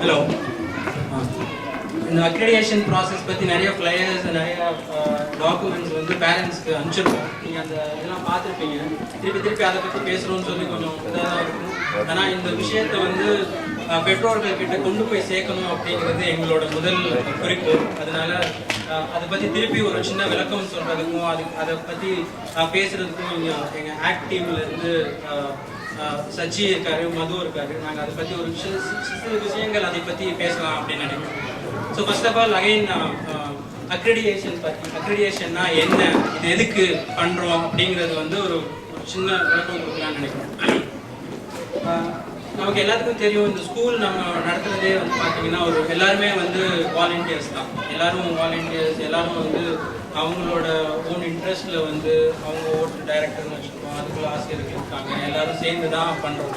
Hello இந்த accreditation process பற்றி நிறைய ஃப்ளையர்ஸ் நிறைய டாக்குமெண்ட்ஸ் வந்து பேரண்ட்ஸ்க்கு அனுப்பிச்சிருக்கோம். நீங்கள் அந்த இதெல்லாம் பார்த்துருப்பீங்க. திருப்பி திருப்பி அதை பற்றி பேசுகிறோம்னு சொல்லி கொஞ்சம் இதாக இருக்கும். ஆனால் இந்த விஷயத்தை வந்து பெற்றோர்கள் கிட்ட கொண்டு போய் சேர்க்கணும் அப்படிங்கிறது எங்களோட முதல் குறிக்கோள் அதனால அதை பற்றி திருப்பி ஒரு சின்ன விளக்கம் சொல்கிறதுக்கும் அது அதை பற்றி பேசுகிறதுக்கும் நீங்கள் எங்கள் ஆக்ட் சச்சி இருக்காரு மது இருக்காரு. நாங்கள் அதை பற்றி ஒரு சில விஷயங்கள் அதை பற்றி பேசலாம் அப்படின்னு நினைக்கிறோம். So first of all again accreditation பற்றி அக்ரிடியேஷன்னா என்ன? இது எதுக்கு பண்ணுறோம் அப்படிங்கிறது வந்து ஒரு சின்ன விளக்கம் கொடுக்கலாம்னு நினைக்கிறேன் நமக்கு எல்லாத்துக்கும் தெரியும் இந்த ஸ்கூல் நம்ம நடத்துகிறதே வந்து பார்த்தீங்கன்னா ஒரு எல்லாருமே வந்து வாலண்டியர்ஸ் தான். எல்லாரும் வாலண்டியர்ஸ் எல்லாரும் வந்து அவங்களோட ஓன் இன்ட்ரெஸ்ட்ல வந்து அவங்க ஓட்டு டைரக்டர்னு வச்சுருக்கோம் அதுக்குள்ள ஆசிரியர்கள் இருக்காங்க. எல்லாரும் சேர்ந்து தான் பண்ணுறோம்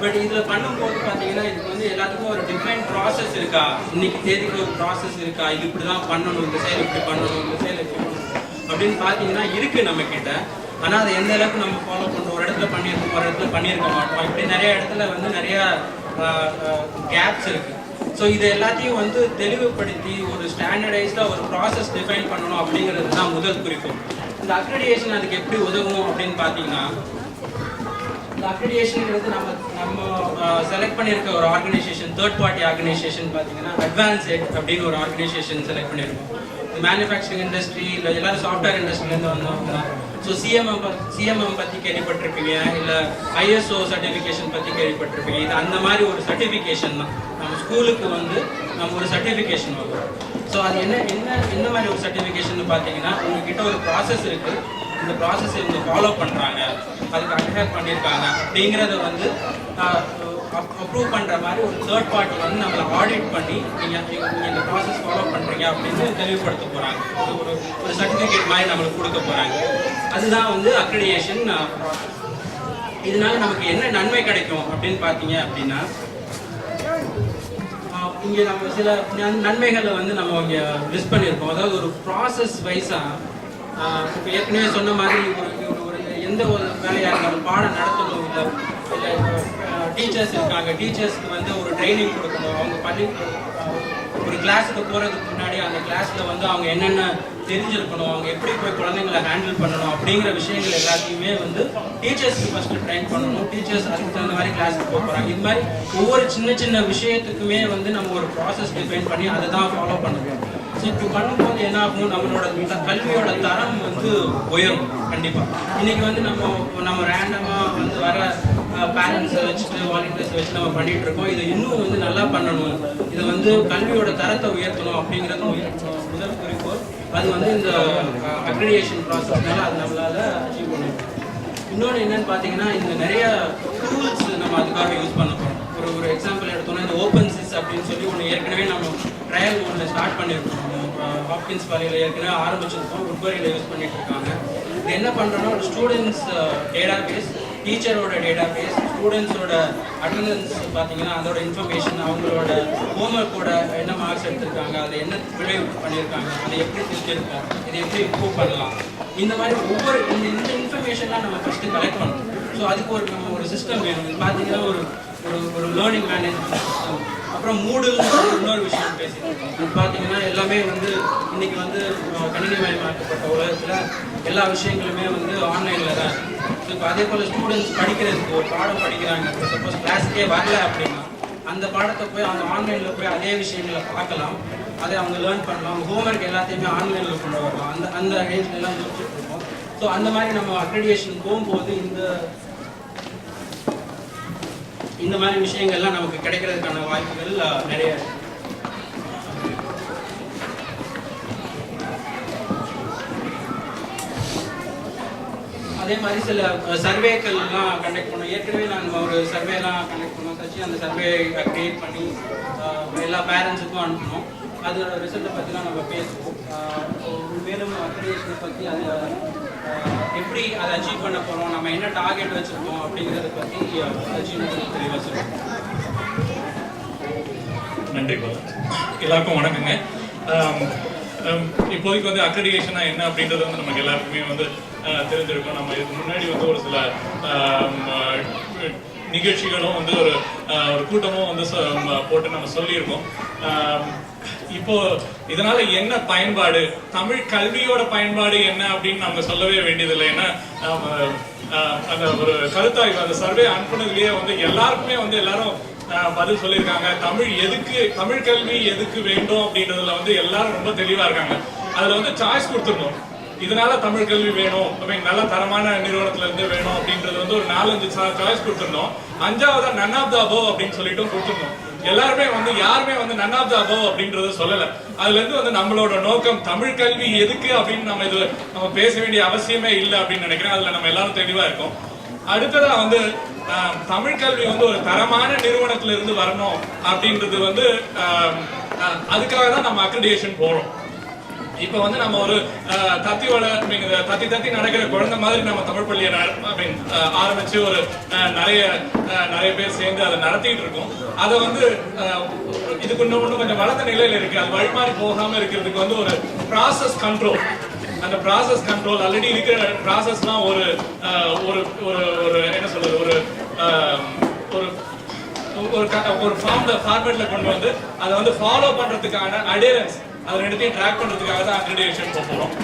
பட் இதில் பண்ணும்போது பார்த்தீங்கன்னா இதுக்கு வந்து எல்லாத்துக்கும் ஒரு டிஃப்ரெண்ட் ப்ராசஸ் இருக்கா? இன்னைக்கு தேதிக்கு ஒரு ப்ராசஸ் இருக்கா? இது இப்படி தான் பண்ணணும் இந்த செயல் இப்படி பண்ணணும் இந்த செயல் இப்படி பண்ணணும் அப்படின்னு பார்த்தீங்கன்னா இருக்கு நம்ம கிட்ட ஆனால் அதை எந்த அளவுக்கு நம்ம ஃபாலோ பண்ணுறோம் ஒரு இடத்துல பண்ணியிருக்கோம் ஒரு இடத்துல பண்ணியிருக்க மாட்டோம். இப்படி நிறைய இடத்துல வந்து நிறைய கேப்ஸ் இருக்கு. ஸோ இது எல்லாத்தையும் வந்து தெளிவுபடுத்தி ஒரு ஸ்டாண்டர்டைஸ்டாக ஒரு ப்ராசஸ் டிஃபைன் பண்ணணும் அப்படிங்கிறது தான் முதல் குறிக்கோள். இந்த அக்ரிடியேஷன் அதுக்கு எப்படி உதவும் அப்படின்னு பார்த்தீங்கன்னா இந்த அக்ரிடியேஷன்ங்கிறது நம்ம நம்ம செலக்ட் பண்ணியிருக்க ஒரு ஆர்கனைசேஷன் தேர்ட் பார்ட்டி ஆர்கனைசேஷன் பார்த்தீங்கன்னா அட்வான்ஸெட் அப்படின்னு ஒரு ஆர்கனைசேஷன் செலக்ட் பண்ணியிருக்கோம். மேனுஃபேக்சரிங் இண்டஸ்ட்ரி இல்லை எல்லாரும் சாஃப்ட்வேர் இண்டஸ்ட்ரிலேருந்து வந்தவங்க தான் ஸோ சிஎம்எம் சிஎம்எம் பற்றி கேள்விப்பட்டிருப்பீங்க இல்லை ஐஎஸ்ஓ சர்டிஃபிகேஷன் பற்றி கேள்விப்பட்டிருப்பீங்க. இது அந்த மாதிரி ஒரு சர்டிஃபிகேஷன் தான். நம்ம ஸ்கூலுக்கு வந்து நம்ம ஒரு சர்டிஃபிகேஷன் வரும் ஸோ அது என்ன என்ன என்ன மாதிரி ஒரு சர்டிஃபிகேஷன் பார்த்தீங்கன்னா உங்ககிட்ட ஒரு ப்ராசஸ் இருக்குது இந்த ப்ராசஸ் இவங்க ஃபாலோ பண்ணுறாங்க அதுக்கு அட்ஹேர் பண்ணியிருக்காங்க அப்படிங்கிறத வந்து அப்ரூவ் பண்ணுற மாதிரி ஒரு தேர்ட் பார்ட்டி வந்து நம்மளை ஆடிட் பண்ணி நீங்கள் நீங்கள் இந்த ப்ராசஸ் ஃபாலோ பண்ணுறீங்க அப்படின்னு தெளிவுபடுத்த போகிறாங்க ஒரு ஒரு சர்டிஃபிகேட் மாதிரி நம்மளுக்கு கொடுக்க போகிறாங்க அதுதான் வந்து அக்ரிடியேஷன் இதனால நமக்கு என்ன நன்மை கிடைக்கும் அப்படின்னு பார்த்தீங்க அப்படின்னா இங்கே நம்ம சில நன்மைகளை வந்து நம்ம இங்கே மிஸ் பண்ணியிருக்கோம். அதாவது ஒரு ப்ராசஸ் வைஸாக இப்போ ஏற்கனவே சொன்ன மாதிரி ஒரு ஒரு ஒரு எந்த ஒரு வேலையாக இருந்தாலும் பாடம் நடத்தணும் இல்லை இல்லை டீச்சர்ஸ் இருக்காங்க. டீச்சர்ஸ்க்கு வந்து ஒரு ட்ரைனிங் கொடுக்கணும். அவங்க பள்ளி ஒரு கிளாஸுக்கு போகிறதுக்கு முன்னாடி அந்த கிளாஸில் வந்து அவங்க என்னென்ன தெரிஞ்சிருக்கணும் அவங்க எப்படி போய் குழந்தைங்களை ஹேண்டில் பண்ணணும் அப்படிங்கிற விஷயங்கள் எல்லாத்தையுமே வந்து டீச்சர்ஸ்க்கு ஃபஸ்ட்டு ட்ரைன் பண்ணணும். டீச்சர்ஸ் அதுக்கு தகுந்த மாதிரி கிளாஸுக்கு போக போகிறாங்க இது மாதிரி ஒவ்வொரு சின்ன சின்ன விஷயத்துக்குமே வந்து நம்ம ஒரு ப்ராசஸ் டிஃபைன் பண்ணி அதை தான் ஃபாலோ பண்ணுவோம். ஸோ இப்போ பண்ணும்போது என்ன ஆகும் நம்மளோட கல்வியோட தரம் வந்து உயரும். கண்டிப்பாக இன்னைக்கு வந்து நம்ம நம்ம ரேண்டமாக வந்து வர பேரண்ட்ஸை வச்சுட்டு வாலண்டியர்ஸை வச்சு நம்ம பண்ணிட்டு இருக்கோம். இதை இன்னும் வந்து நல்லா பண்ணணும். இதை வந்து கல்வியோட தரத்தை உயர்த்தணும் அப்படிங்கிறது முதல் குறிக்கோள். அது வந்து இந்த அக்ரிடியேஷன் ப்ராசஸ்னால அது நம்மளால அச்சீவ் பண்ணணும் இன்னொன்று என்னன்னு பார்த்தீங்கன்னா இந்த நிறைய டூல்ஸ் நம்ம அதுக்காக யூஸ் பண்ண போகிறோம் ஒரு ஒரு எக்ஸாம்பிள் எடுத்தோம்னா இந்த ஓப்பன் சிஸ் அப்படின்னு சொல்லி ஒன்று ஏற்கனவே நம்ம ட்ரையல் ஒன்று ஸ்டார்ட் பண்ணியிருக்கோம். ஹாப்கின்ஸ் பாலியில் ஏற்கனவே ஆரம்பிச்சிருக்கோம். உட்பரியில் யூஸ் பண்ணிட்டு இருக்காங்க. இது என்ன பண்ணுறோன்னா ஒரு ஸ்டூடெண்ட்ஸ் டேட்டா பேஸ் டீச்சரோட டேட்டா பேஸ் ஸ்டூடெண்ட்ஸோட அட்டண்டன்ஸ் பார்த்தீங்கன்னா அதோட இன்ஃபர்மேஷன் அவங்களோட ஹோம்ஒர்க்கோட என்ன மார்க்ஸ் எடுத்திருக்காங்க அதை என்ன விளைவு பண்ணியிருக்காங்க அதை எப்படி திருத்திருக்கோம் இதை எப்படி இம்ப்ரூவ் பண்ணலாம். இந்த மாதிரி ஒவ்வொரு இந்த இந்த இன்ஃபர்மேஷன்லாம் நம்ம ஃபஸ்ட்டு கலெக்ட் பண்ணணும். ஸோ அதுக்கு ஒரு நம்ம ஒரு சிஸ்டம் வேணும். இது பார்த்தீங்கன்னா ஒரு ஒரு ஒரு லேர்னிங் மேனேஜ்மெண்ட் சிஸ்டம் அப்புறம் மூடல் இன்னொரு விஷயம் பேசியிருக்கோம். இது பார்த்தீங்கன்னா எல்லாமே வந்து இன்னைக்கு வந்து கணினி மயமாக்கப்பட்ட உலகத்தில் எல்லா விஷயங்களுமே வந்து ஆன்லைனில் தான் இருக்குது இப்போ அதே போல் ஸ்டூடெண்ட்ஸ் படிக்கிறதுக்கு ஒரு பாடம் படிக்கிறாங்க சப்போஸ் கிளாஸுக்கே வரல அப்படின்னா அந்த பாடத்தை போய் அந்த ஆன்லைனில் போய் அதே விஷயங்களை பார்க்கலாம். அதை அவங்க லேர்ன் பண்ணலாம். ஹோம்ஒர்க் எல்லாத்தையுமே ஆன்லைனில் கொண்டு வரலாம். அந்த அந்த ரேஞ்சில் எல்லாம் இருக்கோம். ஸோ அந்த மாதிரி நம்ம அக்ரெடியேஷன் போகும்போது இந்த இந்த மாதிரி விஷயங்கள்லாம் நமக்கு கிடைக்கிறதுக்கான வாய்ப்புகள் நிறைய இருக்குது அதே மாதிரி சில சர்வேக்கள்லாம் கண்டக்ட் பண்ணோம் ஏற்கனவே நாங்கள் ஒரு சர்வேலாம் கண்டக்ட் பண்ணோம் தச்சு அந்த சர்வே க்ரியேட் பண்ணி எல்லா பேரண்ட்ஸுக்கும் அனுப்பணும் அதோட ரிசல்ட்டை பற்றிலாம் நம்ம பேசுவோம். மேலும் அக்ரிடேஷனை பற்றி அதை எப்படி அதை அச்சீவ் பண்ண போகிறோம் நம்ம என்ன டார்கெட் வச்சுருக்கோம் அப்படிங்கிறத பற்றி அச்சீவ் தெளிவாக சொல்லுவோம் நன்றி பாலா எல்லாருக்கும் வணக்கங்க. இப்போதைக்கு வந்து அக்ரிடியேஷனா என்ன அப்படின்றது வந்து நமக்கு எல்லாருக்குமே வந்து தெரிஞ்சிருக்கும். நம்ம இதுக்கு முன்னாடி வந்து ஒரு சில நிகழ்ச்சிகளும் வந்து ஒரு ஒரு கூட்டமும் வந்து போட்டு நம்ம சொல்லியிருக்கோம். இப்போ இதனால என்ன பயன்பாடு? தமிழ் கல்வியோட பயன்பாடு என்ன அப்படின்னு நம்ம சொல்லவே வேண்டியதில்லை. ஏன்னா அந்த ஒரு கருத்தாய்வு அந்த சர்வே அனுப்புனதுலயே வந்து எல்லாருக்குமே வந்து எல்லாரும் பதில் சொல்லியிருக்காங்க. தமிழ் எதுக்கு தமிழ் கல்வி எதுக்கு வேண்டும் அப்படின்றதுல வந்து எல்லாரும் ரொம்ப தெளிவா இருக்காங்க. அதுல வந்து சாய்ஸ் கொடுத்துருந்தோம் இதனால தமிழ் கல்வி வேணும். நல்ல தரமான நிறுவனத்துல இருந்து வேணும் அப்படின்றது வந்து ஒரு நாலஞ்சு சாய்ஸ் கொடுத்துருந்தோம். அஞ்சாவதா நன் ஆஃப் த அபோவ் அப்படின்னு சொல்லிட்டு கொடுத்துருந்தோம். எல்லாருமே வந்து யாருமே வந்து நன் ஆஃப் த அபோவ் அப்படின்றத சொல்லல. அதுல இருந்து வந்து நம்மளோட நோக்கம் தமிழ் கல்வி எதுக்கு அப்படின்னு நம்ம இது நம்ம பேச வேண்டிய அவசியமே இல்லை அப்படின்னு நினைக்கிறேன். அதுல நம்ம எல்லாரும் தெளிவா இருக்கோம். அடுத்ததா வந்து ஆஹ், தமிழ் கல்வி வந்து ஒரு தரமான நிறுவனத்துல இருந்து வரணும் அப்படின்றது வந்து ஆஹ், அதுக்காக தான் நம்ம அக்ரிடேஷன் போறோம். இப்ப வந்து நம்ம ஒரு தத்தி தத்தி தத்தி நடக்கிற குழந்தை மாதிரி நம்ம தமிழ் பள்ளியை நட- ஆரம்பிச்சு ஒரு நிறைய நிறைய பேர் சேர்ந்து அதை நடத்திட்டு இருக்கோம். அதை வந்து இதுக்கு இன்னும் இன்னும் கொஞ்சம் வளர்ந்த நிலையில இருக்கு. அது வழிமாறி போகாம இருக்கிறதுக்கு வந்து ஒரு ப்ராசஸ் கண்ட்ரோல் அந்த ப்ராசஸ் கண்ட்ரோல் ஆல்ரெடி இருக்கிற ப்ராசஸ்லாம் ஒரு ஒரு ஒரு ஒரு என்ன சொல்றது ஒரு ஒரு ஒரு க- ஒரு ஃபார்ம்ல ஃபார்மேட்ல கொண்டு வந்து அதை வந்து ஃபாலோ பண்றதுக்கான அடேரன்ஸ் அது ரெண்டுத்தையும் ட்ராக் பண்ணுறதுக்காக தான் அக்ரிடேஷன் போகிறோம்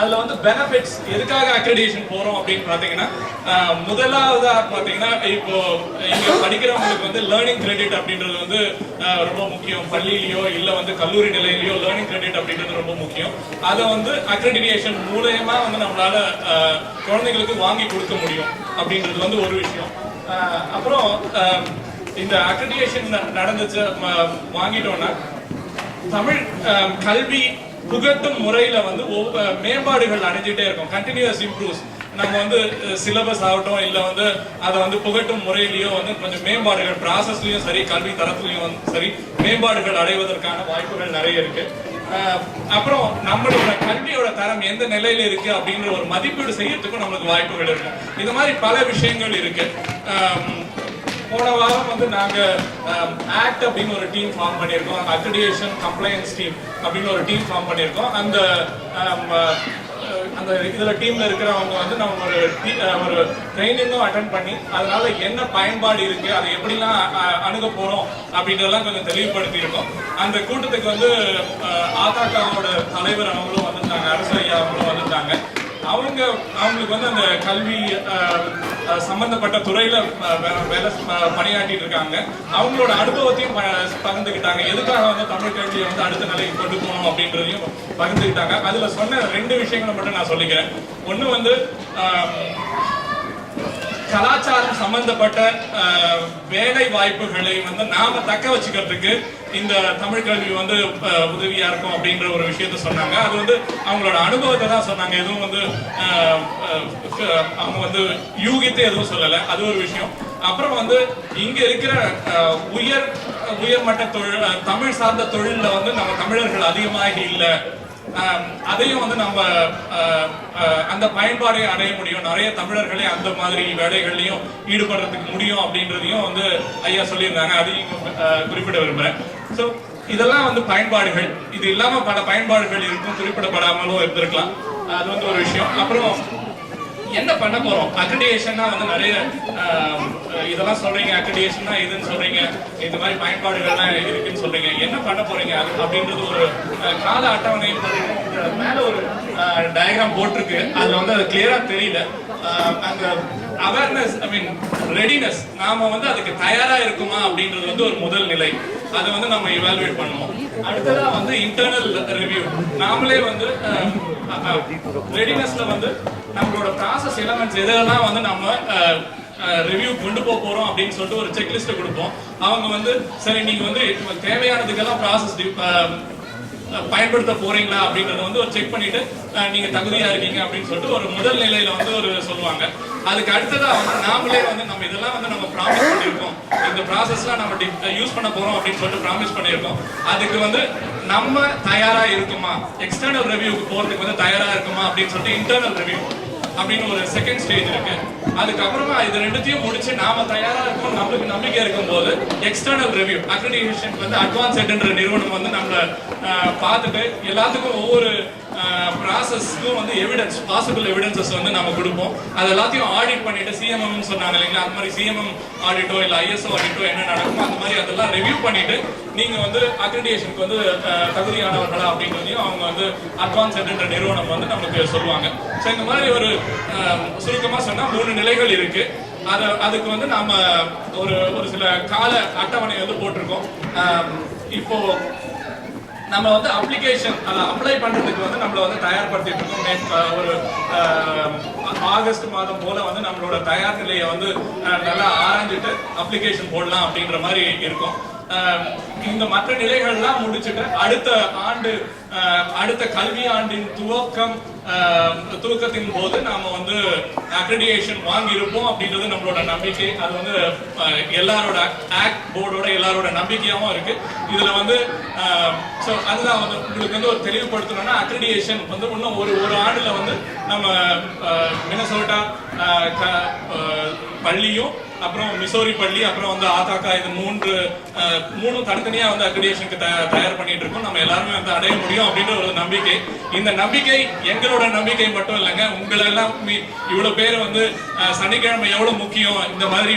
அதில் வந்து பெனிஃபிட்ஸ் எதுக்காக அக்ரிடேஷன் போகிறோம் அப்படின்னு பார்த்தீங்கன்னா முதலாவதாக பார்த்தீங்கன்னா இப்போ இங்கே படிக்கிறவங்களுக்கு வந்து லேர்னிங் கிரெடிட் அப்படின்றது வந்து ரொம்ப முக்கியம். பள்ளியிலையோ இல்லை வந்து கல்லூரி நிலையிலையோ லேர்னிங் கிரெடிட் அப்படின்றது ரொம்ப முக்கியம். அதை வந்து அக்ரிடினேஷன் மூலயமா வந்து நம்மளால குழந்தைங்களுக்கு வாங்கி கொடுக்க முடியும் அப்படின்றது வந்து ஒரு விஷயம். அப்புறம் இந்த அக்ரிடியேஷன் நடந்துச்சு வாங்கிட்டோன்னா வாங்கிட்டோம்னா தமிழ் கல்வி புகட்டும் முறையில வந்து மேம்பாடுகள் அடைஞ்சிட்டே இருக்கும். கண்டினியூஸ் இம்ப்ரூவ்ஸ் நம்ம வந்து சிலபஸ் ஆகட்டும் இல்ல வந்து அதை வந்து புகட்டும் முறையிலயோ வந்து கொஞ்சம் மேம்பாடுகள் ப்ராசஸ்லயும் சரி கல்வி தரத்துலயும் வந்து சரி மேம்பாடுகள் அடைவதற்கான வாய்ப்புகள் நிறைய இருக்கு. அப்புறம் நம்மளோட கல்வியோட தரம் எந்த நிலையில இருக்கு அப்படின்ற ஒரு மதிப்பீடு செய்யறதுக்கும் நம்மளுக்கு வாய்ப்புகள் இருக்கும் இது மாதிரி பல விஷயங்கள் இருக்கு. போன வாரம் வந்து நாங்க ஆக்ட் அப்படின்னு ஒரு டீம் ஃபார்ம் பண்ணியிருக்கோம். அக்ரிடியேஷன் கம்ப்ளைன்ஸ் டீம் அப்படின்னு ஒரு டீம் ஃபார்ம் பண்ணியிருக்கோம். அந்த அந்த இதுல டீம்ல இருக்கிறவங்க வந்து நம்ம ஒரு ஒரு ட்ரைனிங்கும் அட்டன் பண்ணி அதனால என்ன பயன்பாடு இருக்கு அதை எப்படிலாம் அணுக போறோம் அப்படின்றதெல்லாம் கொஞ்சம் தெளிவுபடுத்தி இருக்கோம் அந்த கூட்டத்துக்கு வந்து அதிகாவோட ஆதாக்காவோட தலைவர் அவங்களும் வந்திருந்தாங்க அரசு ஐயா அவங்களும் வந்திருந்தாங்க. அவங்க அவங்களுக்கு வந்து அந்த கல்வி சம்பந்தப்பட்ட துறையில வேலை பணியாற்றிட்டு இருக்காங்க. அவங்களோட அனுபவத்தையும் ப- பகிர்ந்துக்கிட்டாங்க. எதுக்காக வந்து தமிழ் கல்வியை வந்து அடுத்த நிலைக்கு கொண்டு போகணும் அப்படின்றதையும் பகிர்ந்துக்கிட்டாங்க. அதுல சொன்ன ரெண்டு விஷயங்களை மட்டும் நான் சொல்லிக்கிறேன். ஒண்ணு வந்து கலாச்சாரம் சம்பந்தப்பட்ட வேலை வாய்ப்புகளை வந்து நாம தக்க வச்சுக்கிறதுக்கு இந்த தமிழ் கல்வி வந்து உதவியா இருக்கும் அப்படின்ற ஒரு விஷயத்த சொன்னாங்க. அது வந்து அவங்களோட அனுபவத்தை தான் சொன்னாங்க. எதுவும் வந்து அவங்க வந்து யூகித்து எதுவும் சொல்லல. அது ஒரு விஷயம். அப்புறம் வந்து இங்க இருக்கிற அஹ், உயர் உயர்மட்ட தொழில் தமிழ் சார்ந்த தொழில்ல வந்து நம்ம தமிழர்கள் அதிகமாக இல்லை. அதையும் வந்து நம்ம அந்த பயன்பாடை அடைய முடியும். நிறைய தமிழர்களே அந்த மாதிரி வேலைகள்லையும் ஈடுபடுறதுக்கு முடியும் அப்படின்றதையும் வந்து ஐயா சொல்லியிருந்தாங்க. அதையும் குறிப்பிட விரும்புறேன். ஸோ இதெல்லாம் வந்து பயன்பாடுகள். இது இல்லாம பல பயன்பாடுகள் இருக்கும். குறிப்பிடப்படாமலும் இருந்திருக்கலாம். அது வந்து ஒரு விஷயம். அப்புறம் என்ன பண்ண போறோம்? அக்ரிடியேஷன்னா வந்து நிறைய ஆஹ், இதெல்லாம் சொல்றீங்க. அக்ரிடியேஷன்னா இதுன்னு சொல்றீங்க. இந்த மாதிரி பயன்பாடுகள்லாம் இருக்குன்னு சொல்றீங்க. என்ன பண்ண போறீங்க? அது அப்படின்றது ஒரு கால அட்டவணை மேல ஒரு டயக்ராம் போட்டிருக்கு. அதுல வந்து அது கிளியரா தெரியல. ஆஹ், அந்த அவேர்னஸ் ஐ மீன் ரெடினஸ் நாம வந்து அதுக்கு தயாரா இருக்குமா அப்படின்றது வந்து ஒரு முதல் நிலை. அதை வந்து நம்ம இவாலுவேட் பண்ணுவோம். அடுத்ததா வந்து இன்டர்னல் ரிவ்யூ நாமளே வந்து ரெடினஸ்ல வந்து நம்மளோட ப்ராசஸ் எலமெண்ட்ஸ் எதெல்லாம் வந்து நம்ம ரிவ்யூ கொண்டு போக போறோம் அப்படின்னு சொல்லிட்டு ஒரு செக்லிஸ்ட் கொடுப்போம். அவங்க வந்து சரி நீங்க வந்து தேவையானதுக்கெல்லாம் ப்ராசஸ் பயன்படுத்த போறீங்களா அப்படின்றத வந்து ஒரு செக் பண்ணிட்டு நீங்க தகுதியா இருக்கீங்க அப்படின்னு சொல்லிட்டு ஒரு முதல் நிலையில வந்து ஒரு சொல்லுவாங்க. அதுக்கு அடுத்ததா வந்து நாமளே வந்து நம்ம இதெல்லாம் வந்து நம்ம ப்ராமிஸ் பண்ணியிருக்கோம் இந்த ப்ராசஸ்லாம் நம்ம யூஸ் பண்ண போறோம் அப்படின்னு சொல்லிட்டு ப்ராமிஸ் பண்ணியிருக்கோம் அதுக்கு வந்து நம்ம தயாரா இருக்குமா? எக்ஸ்டர்னல் ரிவ்யூக்கு போறதுக்கு வந்து தயாரா இருக்குமா அப்படின்னு சொல்லிட்டு இன்டர்னல் ரிவ்யூ அப்படின்னு ஒரு செகண்ட் ஸ்டேஜ் இருக்கு. அதுக்கப்புறமா இது ரெண்டுத்தையும் முடிச்சு நாம தயாரா இருக்கோம் நம்மளுக்கு நம்பிக்கை இருக்கும்போது எக்ஸ்டர்னல் ரிவ்யூ அக்ரிடியேஷன் வந்து அட்வான்ஸ்ன்ற நிறுவனம் வந்து நம்மள பார்த்துட்டு எல்லாத்துக்கும் ஒவ்வொரு ப்ராசஸ்க்கும் வந்து எவிடன்ஸ் பாசிபிள் எவிடன்சஸ் வந்து நம்ம கொடுப்போம். அது எல்லாத்தையும் ஆடிட் பண்ணிட்டு சிஎம்எம் சொன்னாங்க இல்லைங்களா? அந்த மாதிரி சிஎம்எம் ஆடிட்டோ இல்லை ஐஎஸ்ஓ ஆடிட்டோ என்ன நடக்குமோ அந்த மாதிரி அதெல்லாம் ரிவ்யூ பண்ணிட்டு நீங்க வந்து அக்ரிடியேஷனுக்கு வந்து தகுதியானவர்களா அப்படின்றதையும் அவங்க வந்து அட்வான்ஸ் என்ற நிறுவனம் வந்து நமக்கு சொல்லுவாங்க. ஸோ இந்த மாதிரி ஒரு சுருக்கமாக சுருக்கமா சொன்னா மூணு நிலைகள் இருக்கு. அதை அதுக்கு வந்து நாம ஒரு ஒரு சில கால அட்டவணை வந்து போட்டிருக்கோம். இப்போ நம்ம வந்து அப்ளிகேஷன் அதை அப்ளை பண்றதுக்கு வந்து நம்மள வந்து தயார்படுத்திட்டு இருக்கோம். ஒரு ஆகஸ்ட் மாதம் போல வந்து நம்மளோட தயார் நிலையை வந்து நல்லா ஆராய்ஞ்சிட்டு அப்ளிகேஷன் போடலாம் அப்படின்ற மாதிரி இருக்கும். இந்த மற்ற நிலைகள்லாம் முடிச்சுட்டு அடுத்த ஆண்டு அடுத்த கல்வி ஆண்டின் துவக்கம் அஹ், துவக்கத்தின் போது நாம வந்து அக்ரிடியேஷன் வாங்கியிருப்போம் அப்படின்றது நம்மளோட நம்பிக்கை. அது வந்து எல்லாரோட ஆக்ட் போர்டோட எல்லாரோட நம்பிக்கையாகவும் இருக்கு. இதுல வந்து ஸோ அதுதான் வந்து உங்களுக்கு வந்து ஒரு தெளிவுபடுத்தணும்னா அக்ரிடியேஷன் வந்து இன்னும் ஒரு ஒரு ஆண்டுல வந்து நம்ம மினசோட்டா பள்ளியும் அப்புறம் மிசோரி பள்ளி அப்புறம் வந்து ஆதாக்கா இது மூன்று மூணு மூணும் தனித்தனியா வந்து அக்ரிடேஷனுக்கு தயார் பண்ணிட்டு இருக்கோம். நம்ம எல்லாருமே வந்து அடைய முடியும் அப்படின்ற ஒரு நம்பிக்கை. இந்த நம்பிக்கை எங்களோட நம்பிக்கை மட்டும் இல்லைங்க. உங்களை எல்லாம் இவ்வளவு பேர் வந்து சனிக்கிழமை எவ்வளவு முக்கியம்? இந்த மாதிரி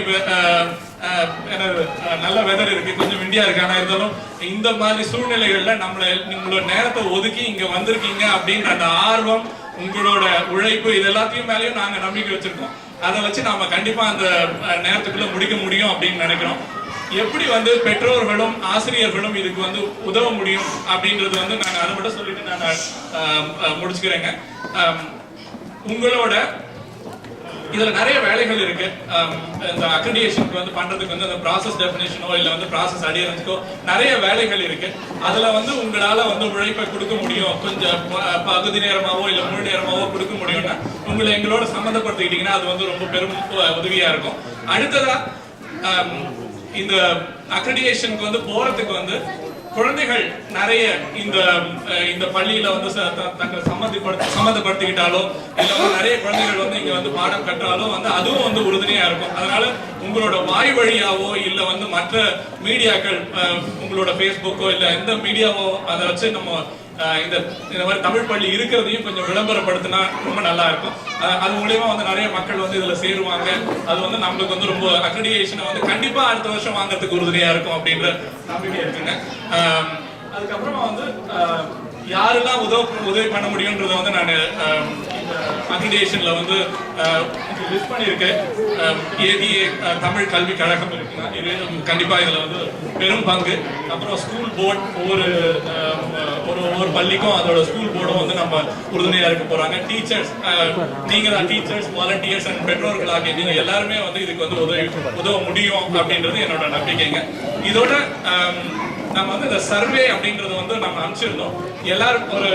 நல்ல வெதர் இருக்கு கொஞ்சம் விண்டியா இருக்கு. ஆனா இருந்தாலும் இந்த மாதிரி சூழ்நிலைகள்ல நம்மள உங்களோட நேரத்தை ஒதுக்கி இங்க வந்திருக்கீங்க அப்படின்ற அந்த ஆர்வம் உங்களோட உழைப்பு இது எல்லாத்தையும் மேலயும் நாங்க நம்பிக்கை வச்சிருக்கோம். அதை வச்சு நாம கண்டிப்பா அந்த நேரத்துக்குள்ள முடிக்க முடியும் அப்படின்னு நினைக்கிறோம். எப்படி வந்து பெற்றோர்களும் ஆசிரியர்களும் இதுக்கு வந்து உதவ முடியும் அப்படின்றது வந்து நான் அதை மட்டும் சொல்லிட்டு நான் அஹ், முடிச்சுக்கிறேங்க. அஹ், உங்களோட இதுல நிறைய வேலைகள் இருக்கு. இந்த அக்ரிடியேஷனுக்கு வந்து பண்றதுக்கு வந்து அந்த ப்ராசஸ் டெஃபினேஷனோ இல்ல வந்து ப்ராசஸ் அடியரன்ஸ்க்கோ நிறைய வேலைகள் இருக்கு. அதுல வந்து உங்களால வந்து உழைப்பை கொடுக்க முடியும். கொஞ்சம் பகுதி நேரமாவோ இல்ல முழு நேரமாவோ கொடுக்க முடியும்னா உங்களை எங்களோட சம்மந்தப்படுத்திக்கிட்டீங்கன்னா அது வந்து ரொம்ப பெரும் உதவியாக உதவியா இருக்கும். அடுத்ததா இந்த அக்ரிடியேஷனுக்கு வந்து போறதுக்கு வந்து குழந்தைகள் நிறைய இந்த இந்த பள்ளியில வந்து ச- த- தங்களை சம்மந்தப்படுத்த சம்மந்தப்படுத்திக்கிட்டாலோ இல்ல வந்து நிறைய குழந்தைகள் வந்து இங்க வந்து பாடம் கற்றாலோ வந்து அதுவும் வந்து உறுதுணையா இருக்கும். அதனால உங்களோட வாய் வழியாவோ இல்ல வந்து மற்ற மீடியாக்கள் அஹ், உங்களோட ஃபேஸ்புக்கோ இல்ல எந்த மீடியாவோ அதை வச்சு நம்ம இந்த இந்த மாதிரி தமிழ் பள்ளி இருக்கிறதையும் கொஞ்சம் விளம்பரப்படுத்தினா ரொம்ப நல்லா இருக்கும் அது மூலியமா வந்து நிறைய மக்கள் வந்து இதுல சேருவாங்க. அது வந்து நம்மளுக்கு வந்து ரொம்ப அக்ரிடியேஷனை வந்து கண்டிப்பா அடுத்த வருஷம் வாங்குறதுக்கு உறுதுணையா இருக்கும் அப்படின்ற நம்பிக்கை இருக்குங்க. அதுக்கப்புறமா வந்து யாரெல்லாம் உதவ உதவி பண்ண முடியுன்றத வந்து நான் அக்ரிடேஷன்ல வந்து லிஸ்ட் பண்ணியிருக்கேன். ஏடிஏ தமிழ் கல்வி கழகம் இருக்குன்னா இது கண்டிப்பா இதுல வந்து பெரும் பங்கு. அப்புறம் ஸ்கூல் போர்ட் ஒவ்வொரு ஒரு ஒவ்வொரு பள்ளிக்கும் அதோட ஸ்கூல் போர்டும் வந்து நம்ம உறுதுணையாக இருக்க போறாங்க. டீச்சர்ஸ் நீங்கள் தான் டீச்சர்ஸ் வாலண்டியர்ஸ் அண்ட் பெற்றோர்கள் ஆகிய எல்லாருமே வந்து இதுக்கு வந்து உதவி உதவ முடியும் அப்படின்றது என்னோட நம்பிக்கைங்க. இதோட நம்ம வந்து இந்த சர்வே அப்படின்றது வந்து நம்ம அனுப்பிச்சிருந்தோம். எல்லாரும் ஒரு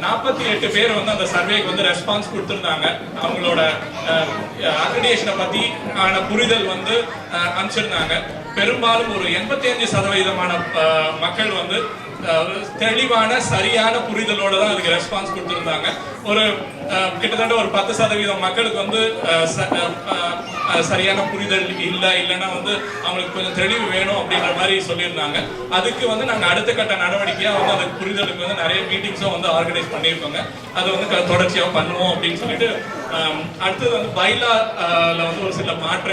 நாற்பத்தி எட்டு பேர் வந்து அந்த சர்வேக்கு வந்து ரெஸ்பான்ஸ் கொடுத்துருந்தாங்க. அவங்களோட அக்ரிடேஷனை பற்றி ஆன புரிதல் வந்து அஹ், அனுப்பிச்சிருந்தாங்க. பெரும்பாலும் ஒரு எண்பத்தி அஞ்சு சதவீதமான அஹ், மக்கள் வந்து தெளிவான சரியான புரிதலோட தான் அதுக்கு ரெஸ்பான்ஸ் கொடுத்துருந்தாங்க. ஒரு கிட்டத்தட்ட ஒரு பத்து சதவீதம் மக்களுக்கு வந்து ச- சரியான புரிதல் இல்லை இல்லைன்னா வந்து அவங்களுக்கு கொஞ்சம் தெளிவு வேணும் அப்படின்ற மாதிரி சொல்லியிருந்தாங்க. அதுக்கு வந்து நாங்கள் அடுத்த கட்ட நடவடிக்கையாக வந்து அதுக்கு புரிதலுக்கு வந்து நிறைய மீட்டிங்ஸும் வந்து ஆர்கனைஸ் பண்ணியிருக்கோங்க. அது வந்து தொடர்ச்சியாக பண்ணுவோம் அப்படின்னு சொல்லிட்டு அடுத்தது வந்து பைலாவில் வந்து ஒரு சில மாற்றம்